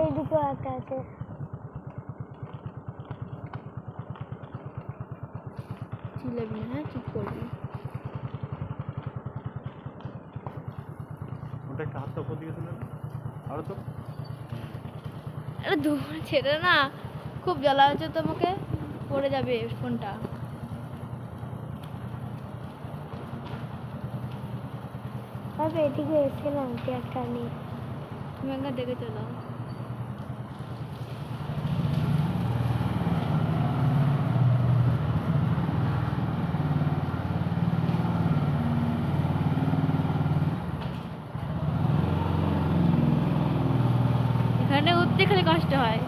এই দুটো একটা আছে। চিল্লাবি না হ্যাঁ চুপ করবি। ওটা একটা হাতটা উপর দিকে তুলে আরও তো। আরে দূর ছেড়ে না। খুব জ্বালা হচ্ছে তোমাকে। পড়ে যাবে ফোনটা। তবে এদিকে এসেছিলাম একটা নিয়ে তুমি একবার দেখে চলো। এখানে উঠতে খালি কষ্ট হয়।